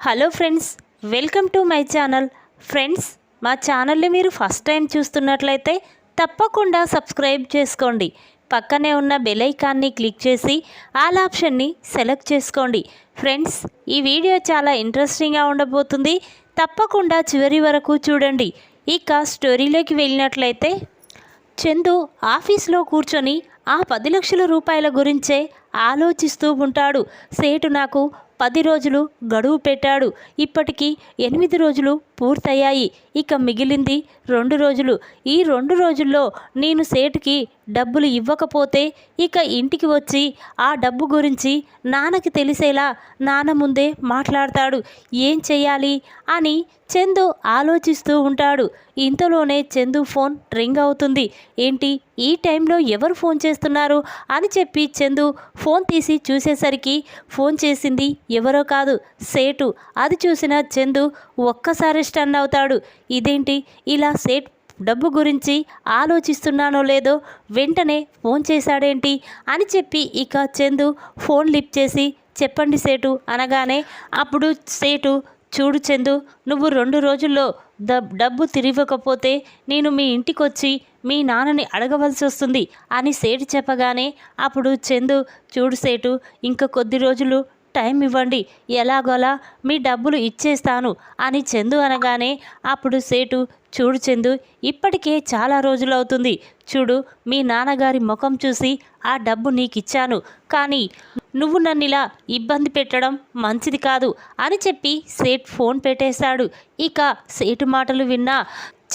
Hello friends welcome to my channel. Friends మా ఛానల్ని మీరు ఫస్ట్ టైం చూస్తున్నట్లయితే తప్పకుండా సబ్స్క్రైబ్ చేసుకోండి. పక్కనే ఉన్న బెల్ ఐకాన్ని క్లిక్ చేసి ఆల్ ఆప్షన్ని సెలెక్ట్ చేసుకోండి. ఫ్రెండ్స్ ఈ వీడియో చాలా ఇంట్రెస్టింగ్గా ఉండబోతుంది. తప్పకుండా చివరి వరకు చూడండి. ఇక స్టోరీలోకి వెళ్ళినట్లయితే చందు ఆఫీస్లో కూర్చొని ఆ పది లక్షల రూపాయల గురించే ఆలోచిస్తూ ఉంటాడు. సేటు నాకు పది రోజులు గడువు పెట్టాడు. ఇప్పటికీ ఎనిమిది రోజులు పూర్తయ్యాయి. ఇక మిగిలింది రెండు రోజులు. ఈ రెండు రోజుల్లో నేను సేటుకి డబ్బులు ఇవ్వకపోతే ఇక ఇంటికి వచ్చి ఆ డబ్బు గురించి నాన్నకి తెలిసేలా నాన్న ముందే మాట్లాడతాడు. ఏం చేయాలి అని చందు ఆలోచిస్తూ ఉంటాడు. ఇంతలోనే చందు ఫోన్ రింగ్ అవుతుంది. ఏంటి? ఈ టైంలో ఎవరు ఫోన్ చేస్తున్నారు? అని చెప్పి చందు ఫోన్ తీసి చూసేసరికి ఫోన్ చేసింది ఎవరో కాదు సేటు. అది చూసిన చందు ఒక్కసారి స్టన్ అవుతాడు. ఇదేంటి? ఇలా సేట్ డబ్బు గురించి ఆలోచిస్తున్నానో లేదో వెంటనే ఫోన్ చేశాడేంటి అని చెప్పి ఇక చందు ఫోన్ లిఫ్ట్ చేసి చెప్పండి సేటు అనగానే అప్పుడు సేటు చూడు చందు నువ్వు రెండు రోజుల్లో ద డబ్బు తిరిగకపోతే నేను మీ ఇంటికి వచ్చి మీ నాన్నని అడగవలసి వస్తుంది అని సేటు చెప్పగానే అప్పుడు చందు చూడు సేటు ఇంకా కొద్ది రోజులు టైం ఇవ్వండి. ఎలాగోలా మీ డబ్బులు ఇచ్చేస్తాను అని చందు అనగానే అప్పుడు సేటు చూడు చందు ఇప్పటికే చాలా రోజులు అవుతుంది. చూడు మీ నాన్నగారి ముఖం చూసి ఆ డబ్బు నీకు ఇచ్చాను కానీ నువ్వు నన్ను ఇలా ఇబ్బంది పెట్టడం మంచిది కాదు అని చెప్పి సేట్ ఫోన్ పెట్టేశాడు. ఇక సేటు మాటలు విన్నా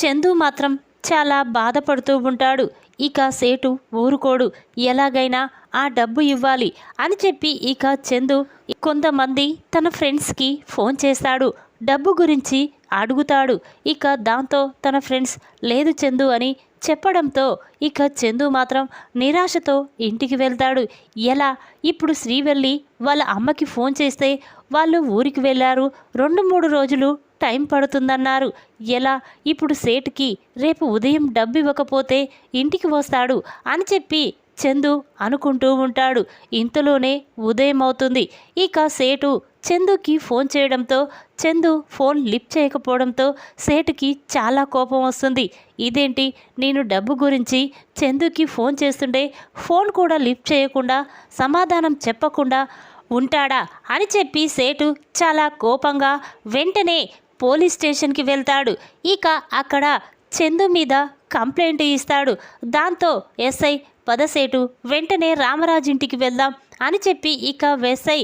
చందు మాత్రం చాలా బాధపడుతూ ఉంటాడు. ఇక సేటు ఊరుకోడు. ఎలాగైనా ఆ డబ్బు ఇవ్వాలి అని చెప్పి ఇక చందు కొంతమంది తన ఫ్రెండ్స్కి ఫోన్ చేస్తాడు. డబ్బు గురించి అడుగుతాడు. ఇక దాంతో తన ఫ్రెండ్స్ లేదు చందు అని చెప్పడంతో ఇక చందు మాత్రం నిరాశతో ఇంటికి వెళ్తాడు. ఎలా? ఇప్పుడు శ్రీ వెళ్ళి వాళ్ళ అమ్మకి ఫోన్ చేస్తే వాళ్ళు ఊరికి వెళ్ళారు. రెండు మూడు రోజులు టైం పడుతుందన్నారు. ఎలా? ఇప్పుడు సేటుకి రేపు ఉదయం డబ్బు ఇవ్వకపోతే ఇంటికి వస్తాడు అని చెప్పి చందు అనుకుంటూ ఉంటాడు. ఇంతలోనే ఉదయం అవుతుంది ఇక సేటు చందుకి ఫోన్ చేయడంతో చందు ఫోన్ లిఫ్ట్ చేయకపోవడంతో సేటుకి చాలా కోపం వస్తుంది. ఇదేంటి? నేను డబ్బు గురించి చందుకి ఫోన్ చేస్తుంటే ఫోన్ కూడా లిఫ్ట్ చేయకుండా సమాధానం చెప్పకుండా ఉంటాడా అని చెప్పి సేటు చాలా కోపంగా వెంటనే పోలీస్ స్టేషన్కి వెళ్తాడు. ఇక అక్కడ చందు మీద కంప్లైంట్ ఇస్తాడు. దాంతో ఎస్ఐ పదసేటు వెంటనే రామరాజు ఇంటికి వెళ్దాం అని చెప్పి ఇక ఎస్ఐ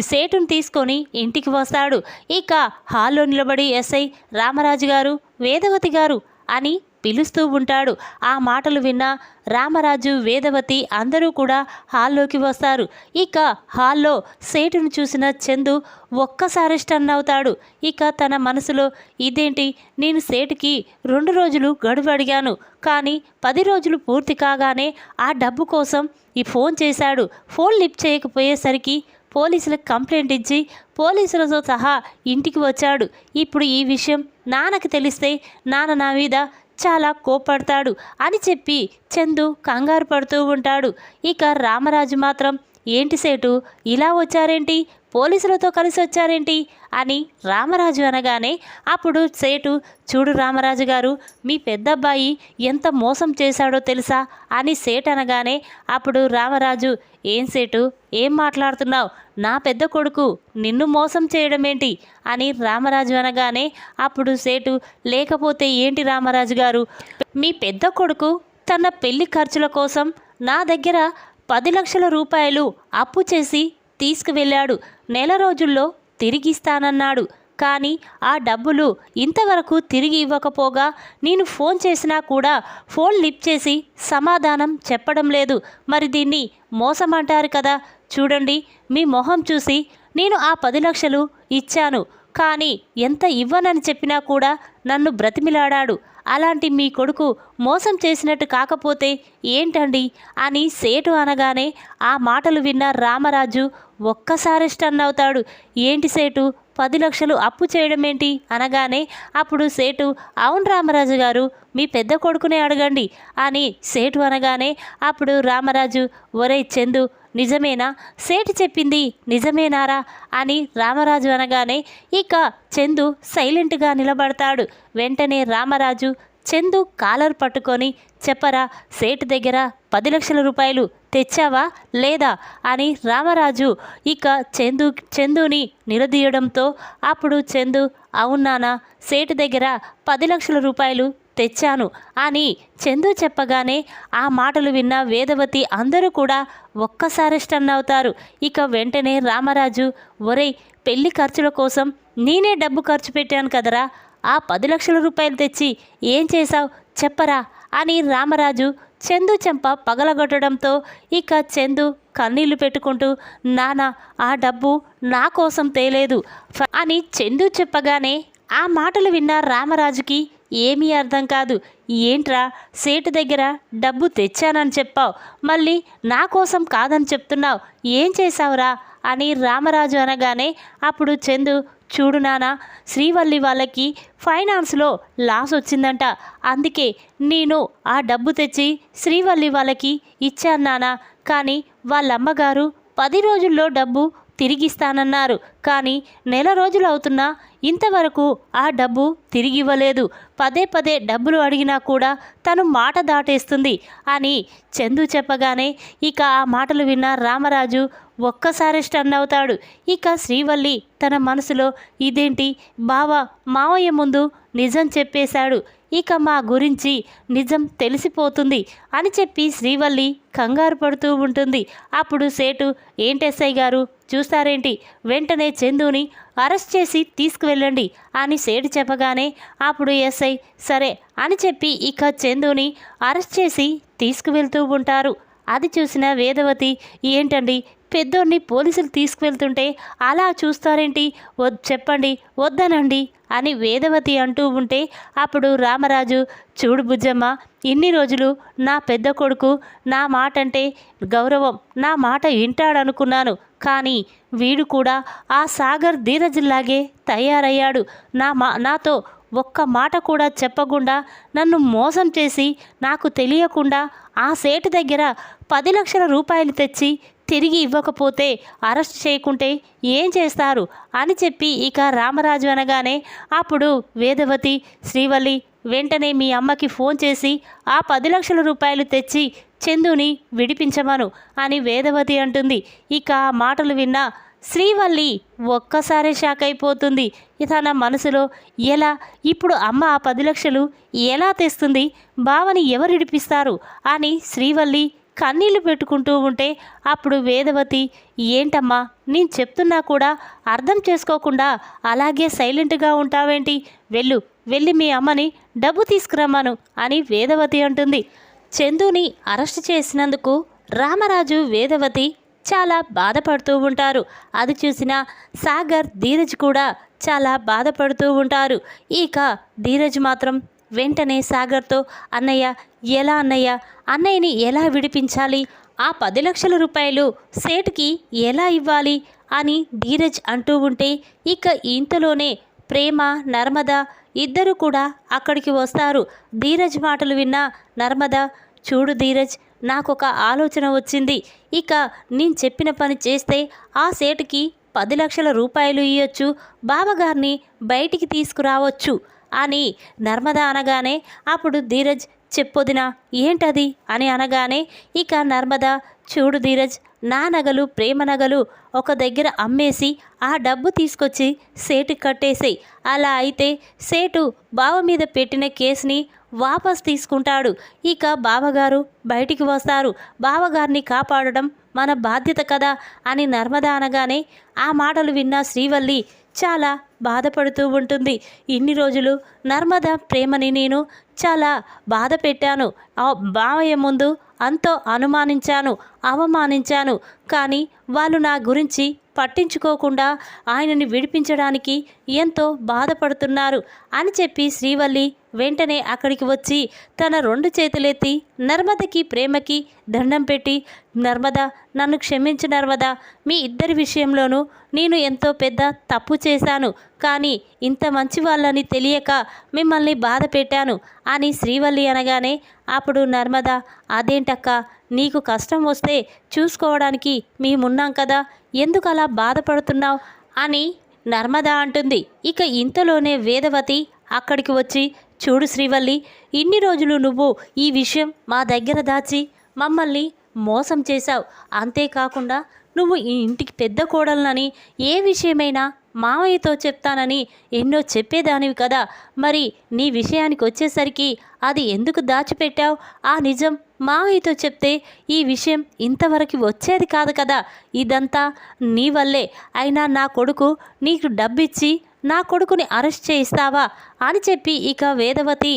సేటును తీసుకొని ఇంటికి వస్తాడు. ఇక హాల్లో నిలబడి ఎస్ఐ రామరాజు గారు వేదవతి గారు అని పిలుస్తూ ఉంటాడు. ఆ మాటలు విన్న రామరాజు వేదవతి అందరూ కూడా హాల్లోకి వస్తారు. ఇక హాల్లో సేటును చూసిన చందు ఒక్కసారి స్టన్ అవుతాడు. ఇక తన మనసులో ఇదేంటి? నేను సేటుకి రెండు రోజులు గడువు అడిగాను. కానీ పది రోజులు పూర్తి కాగానే ఆ డబ్బు కోసం ఈ ఫోన్ చేశాడు. ఫోన్ లిఫ్ట్ చేయకపోయేసరికి పోలీసులకు కంప్లైంట్ ఇచ్చి పోలీసులతో సహా ఇంటికి వచ్చాడు. ఇప్పుడు ఈ విషయం నాన్నకి తెలిస్తే నాన్న నా మీద చాలా కోపడతాడు అని చెప్పి చందు కంగారు పడుతూ ఉంటాడు. ఇక రామరాజు మాత్రం ఏంటి సేటు ఇలా వచ్చారేంటి? పోలీసులతో కలిసి వచ్చారేంటి? అని రామరాజు అనగానే అప్పుడు సేటు చూడు రామరాజు గారు మీ పెద్దబ్బాయి ఎంత మోసం చేశాడో తెలుసా? అని సేట్ అనగానే అప్పుడు రామరాజు ఏం సేటు ఏం మాట్లాడుతున్నావు? నా పెద్ద కొడుకు నిన్ను మోసం చేయడం ఏంటి అని రామరాజు అనగానే అప్పుడు సేటు లేకపోతే ఏంటి రామరాజు గారు? మీ పెద్ద కొడుకు తన పెళ్ళి ఖర్చుల కోసం నా దగ్గర పది లక్షల రూపాయలు అప్పు చేసి తీసుకువెళ్ళాడు. నెల రోజుల్లో తిరిగిస్తానన్నాడు. కానీ ఆ డబ్బులు ఇంతవరకు తిరిగి ఇవ్వకపోగా నేను ఫోన్ చేసినా కూడా ఫోన్ లిఫ్ట్ చేసి సమాధానం చెప్పడం లేదు. మరి దీన్ని మోసమంటారు కదా? చూడండి మీ మొహం చూసి నేను ఆ పది లక్షలు ఇచ్చాను. కానీ ఎంత ఇవ్వనని చెప్పినా కూడా నన్ను బ్రతిమిలాడాడు. అలాంటి మీ కొడుకు మోసం చేసినట్టు కాకపోతే ఏంటండి? అని సేటు అనగానే ఆ మాటలు విన్న రామరాజు ఒక్కసారి స్టన్ అవుతాడు. ఏంటి సేటు? పది లక్షలు అప్పు చేయడం ఏంటి అనగానే అప్పుడు సేటు అవును రామరాజు గారు మీ పెద్ద కొడుకునే అడగండి అని సేటు అనగానే అప్పుడు రామరాజు ఒరే చందు నిజమేనా? సేటు చెప్పింది నిజమేనారా? అని రామరాజు అనగానే ఇక చందు సైలెంట్గా నిలబడతాడు. వెంటనే రామరాజు చందు కాలర్ పట్టుకొని చెప్పరా సేటు దగ్గర పది లక్షల రూపాయలు తెచ్చావా లేదా? అని రామరాజు ఇక చందు చందుని నిలదీయడంతో అప్పుడు చందు అవునానా సేటు దగ్గర పది లక్షల రూపాయలు తెచ్చాను. అని చందు చెప్పగానే ఆ మాటలు విన్న వేదవతి అందరూ కూడా ఒక్కసారి స్టన్ అవుతారు. ఇక వెంటనే రామరాజు ఒరేయ్ పెళ్ళి ఖర్చుల కోసం నేనే డబ్బు ఖర్చు పెట్టాను కదరా. ఆ పది లక్షల రూపాయలు తెచ్చి ఏం చేశావు? చెప్పరా అని రామరాజు చందు చెంప పగలగొట్టడంతో ఇక చందు కన్నీళ్ళు పెట్టుకుంటూ నానా ఆ డబ్బు నా కోసం తేలేదు ఫ- అని చందు చెప్పగానే ఆ మాటలు విన్న రామరాజుకి ఏమీ అర్థం కాదు. ఏంట్రా? సేటు దగ్గర డబ్బు తెచ్చానని చెప్పావు. మళ్ళీ నా కోసం కాదని చెప్తున్నావు. ఏం చేశావురా? అని రామరాజు అనగానే అప్పుడు చందు చూడు నానా శ్రీవల్లి వాళ్ళకి ఫైనాన్స్లో లాస్ వచ్చిందంట. అందుకే నేను ఆ డబ్బు తెచ్చి శ్రీవల్లి వాళ్ళకి ఇచ్చాను నానా. కానీ వాళ్ళ అమ్మగారు పది రోజుల్లో డబ్బు తిరిగిస్తానన్నారు. కానీ నెల రోజులు అవుతున్నా ఇంతవరకు ఆ డబ్బు తిరిగి ఇవ్వలేదు పదే పదే డబ్బులు అడిగినా కూడా తను మాట దాటేస్తుంది అని చందు చెప్పగానే ఇక ఆ మాటలు విన్న రామరాజు ఒక్కసారి స్టన్ అవుతాడు. ఇక శ్రీవల్లి తన మనసులో ఇదేంటి? బావ మావయ్య ముందు నిజం చెప్పేశాడు. ఇక మా గురించి నిజం తెలిసిపోతుంది అని చెప్పి శ్రీవల్లి కంగారు పడుతూ ఉంటుంది. అప్పుడు సేటు ఏంటెస్ఐ గారు? చూస్తారేంటి? వెంటనే చందుని అరెస్ట్ చేసి తీసుకువెళ్ళండి అని సేటు చెప్పగానే అప్పుడు ఎస్ఐ సరే అని చెప్పి ఇక చందుని అరెస్ట్ చేసి తీసుకువెళ్తూ ఉంటారు. అది చూసిన వేదవతి ఏంటండి? పెద్దోడిని పోలీసులు తీసుకువెళ్తుంటే అలా చూస్తారేంటి? వద్ చెప్పండి వద్దనండి అని వేదవతి అంటూ ఉంటే అప్పుడు రామరాజు చూడు బుజ్జమ్మ ఇన్ని రోజులు నా పెద్ద కొడుకు నా మాట అంటే గౌరవం నా మాట వింటాడనుకున్నాను. కానీ వీడు కూడా ఆ సాగర్ ధీరజ్లాగే తయారయ్యాడు. నా మా నాతో ఒక్క మాట కూడా చెప్పకుండా నన్ను మోసం చేసి నాకు తెలియకుండా ఆ సేటు దగ్గర పది లక్షల రూపాయలు తెచ్చి తిరిగి ఇవ్వకపోతే అరెస్ట్ చేయకుంటే ఏం చేస్తారు అని చెప్పి ఇక రామరాజు అనగానే అప్పుడు వేదవతి శ్రీవల్లి వెంటనే మీ అమ్మకి ఫోన్ చేసి ఆ పది లక్షల రూపాయలు తెచ్చి చందుని విడిపించమను అని వేదవతి అంటుంది. ఇక ఆ మాటలు విన్నా శ్రీవల్లి ఒక్కసారే షాక్ అయిపోతుంది. తన మనసులో ఎలా? ఇప్పుడు అమ్మ ఆ పది లక్షలు ఎలా తెస్తుంది? బావని ఎవరు ఇడిపిస్తారు అని శ్రీవల్లి కన్నీళ్ళు పెట్టుకుంటూ ఉంటే అప్పుడు వేదవతి ఏంటమ్మా నేను చెప్తున్నా కూడా అర్థం చేసుకోకుండా అలాగే సైలెంట్గా ఉంటావేంటి? వెళ్ళు వెళ్ళి మీ అమ్మని డబ్బు తీసుకురమ్మను అని వేదవతి అంటుంది. చందుని అరెస్ట్ చేసినందుకు రామరాజు వేదవతి చాలా బాధపడుతూ ఉంటారు. అది చూసిన సాగర్ ధీరజ్ కూడా చాలా బాధపడుతూ ఉంటారు. ఇక ధీరజ్ మాత్రం వెంటనే సాగర్తో అన్నయ్య ఎలా అన్నయ్య? అన్నయ్యని ఎలా విడిపించాలి? ఆ పది లక్షల రూపాయలు సేటుకి ఎలా ఇవ్వాలి? అని ధీరజ్ అంటూ ఉంటే ఇక ఇంతలోనే ప్రేమ నర్మద ఇద్దరు కూడా అక్కడికి వస్తారు. ధీరజ్ మాటలు విన్న నర్మద చూడు ధీరజ్ నాకొక ఆలోచన వచ్చింది. ఇక నేను చెప్పిన పని చేస్తే ఆ సేటుకి పది లక్షల రూపాయలు ఇవ్వచ్చు బావగారిని బయటికి తీసుకురావచ్చు. అని నర్మద అనగానే అప్పుడు ధీరజ్ చెప్పొదినా ఏంటది? అని అనగానే ఇక నర్మద చూడు ధీరజ్ నా నగలు ప్రేమ నగలు ఒక దగ్గర అమ్మేసి ఆ డబ్బు తీసుకొచ్చి సేటు కట్టేసేయి. అలా అయితే సేటు బావ మీద పెట్టిన కేసుని వాపస్ తీసుకుంటాడు. ఇక బావగారు బయటికి వస్తారు. బావగారిని కాపాడడం మన బాధ్యత కదా? అని నర్మద అనగానే ఆ మాటలు విన్న శ్రీవల్లి చాలా బాధపడుతూ ఉంటుంది. ఇన్ని రోజులు నర్మద ప్రేమని నేను చాలా బాధ పెట్టాను. బావయ్య ముందు అంతో అనుమానించాను అవమానించాను. కానీ వాళ్ళు నా గురించి పట్టించుకోకుండా ఆయనని విడిపించడానికి ఎంతో బాధపడుతున్నారు అని చెప్పి శ్రీవల్లి వెంటనే అక్కడికి వచ్చి తన రెండు చేతులెత్తి నర్మదకి ప్రేమకి దండం పెట్టి నర్మద నన్ను క్షమించు నర్మద మీ ఇద్దరి విషయంలోనూ నేను ఎంతో పెద్ద తప్పు చేశాను కానీ ఇంత మంచి వాళ్ళని తెలియక మిమ్మల్ని బాధ పెట్టాను అని శ్రీవల్లి అనగానే అప్పుడు నర్మద అదేంటక్క నీకు కష్టం వస్తే చూసుకోవడానికి మేమున్నాం కదా ఎందుకు అలా బాధపడుతున్నావు? అని నర్మద అంటుంది. ఇక ఇంతలోనే వేదవతి అక్కడికి వచ్చి చూడు శ్రీవల్లి ఇన్ని రోజులు నువ్వు ఈ విషయం మా దగ్గర దాచి మమ్మల్ని మోసం చేశావు. అంతేకాకుండా నువ్వు ఈ ఇంటికి పెద్ద కోడలనని ఏ విషయమైనా మామయ్యతో చెప్తానని ఎన్నో చెప్పేదానివి కదా. మరి నీ విషయానికి వచ్చేసరికి అది ఎందుకు దాచిపెట్టావు? ఆ నిజం మామయ్యతో చెప్తే ఈ విషయం ఇంతవరకు వచ్చేది కాదు కదా. ఇదంతా నీ వల్లే. అయినా నా కొడుకు నీకు డబ్బిచ్చి నా కొడుకుని అరెస్ట్ చేయిస్తావా అని చెప్పి ఇక వేదవతి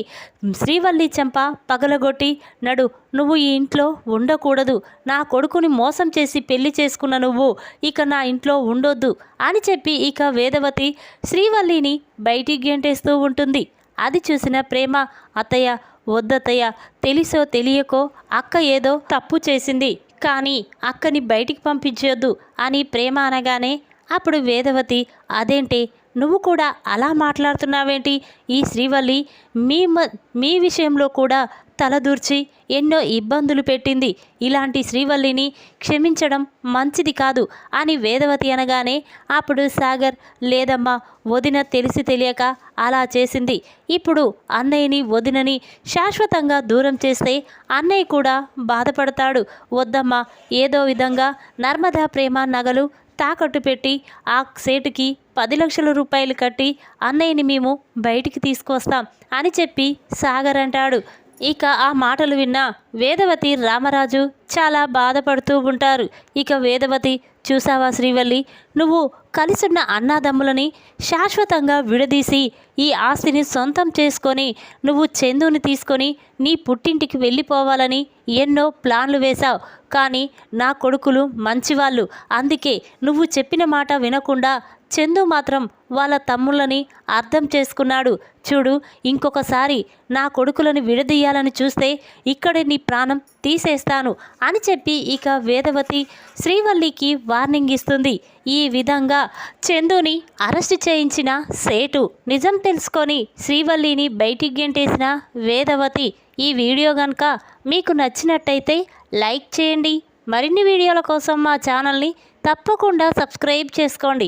శ్రీవల్లి చెంప పగలగొట్టి నడు నువ్వు ఈ ఇంట్లో ఉండకూడదు. నా కొడుకుని మోసం చేసి పెళ్ళి చేసుకున్న నువ్వు ఇక నా ఇంట్లో ఉండొద్దు అని చెప్పి ఇక వేదవతి శ్రీవల్లిని బయటికి గెంటేస్తూ ఉంటుంది. అది చూసిన ప్రేమ అత్తయ్య వద్దత్తయ్య తెలిసో తెలియకో అక్క ఏదో తప్పు చేసింది కానీ అక్కని బయటికి పంపించొద్దు అని ప్రేమ అనగానే అప్పుడు వేదవతి అదేంటి నువ్వు కూడా అలా మాట్లాడుతున్నావేంటి? ఈ శ్రీవల్లి మీ మ మీ విషయంలో కూడా తలదూర్చి ఎన్నో ఇబ్బందులు పెట్టింది. ఇలాంటి శ్రీవల్లిని క్షమించడం మంచిది కాదు అని వేదవతి అనగానే అప్పుడు సాగర్ లేదమ్మా వదిన తెలిసి తెలియక అలా చేసింది. ఇప్పుడు అన్నయ్యని వదినని శాశ్వతంగా దూరం చేస్తే అన్నయ్య కూడా బాధపడతాడు. వద్దమ్మా ఏదో విధంగా నర్మదా ప్రేమ నగలు తాకట్టు పెట్టి ఆ సేటుకి పది లక్షల రూపాయలు కట్టి అన్నయ్యని మేము బయటికి తీసుకొస్తాం అని చెప్పి సాగర్ అంటాడు. ఇక ఆ మాటలు విన్న వేదవతి రామరాజు చాలా బాధపడుతూ ఉంటారు. ఇక వేదవతి చూసావా శ్రీవల్లి? నువ్వు కలిసున్న అన్నాదమ్ములని శాశ్వతంగా విడదీసి ఈ ఆస్తిని సొంతం చేసుకొని నువ్వు చందుని తీసుకొని నీ పుట్టింటికి వెళ్ళిపోవాలని ఎన్నో ప్లాన్లు వేశావు. కానీ నా కొడుకులు మంచివాళ్ళు. అందుకే నువ్వు చెప్పిన మాట వినకుండా చందు మాత్రం వాళ్ళ తమ్ముళ్ళని అర్థం చేసుకున్నాడు. చూడు ఇంకొకసారి నా కొడుకులను విడదీయాలని చూస్తే ఇక్కడే నీ ప్రాణం తీసేస్తాను అని చెప్పి ఇక వేదవతి శ్రీవల్లికి వార్నింగ్ ఇస్తుంది. ఈ విధంగా చందుని అరెస్ట్ చేయించిన సేటు నిజం తెలుసుకొని శ్రీవల్లిని బయటికి గెంటేసిన వేదవతి ఈ వీడియో కనుక మీకు నచ్చినట్టయితే లైక్ చేయండి. మరిన్ని వీడియోల కోసం మా ఛానల్ని తప్పకుండా సబ్స్క్రైబ్ చేసుకోండి.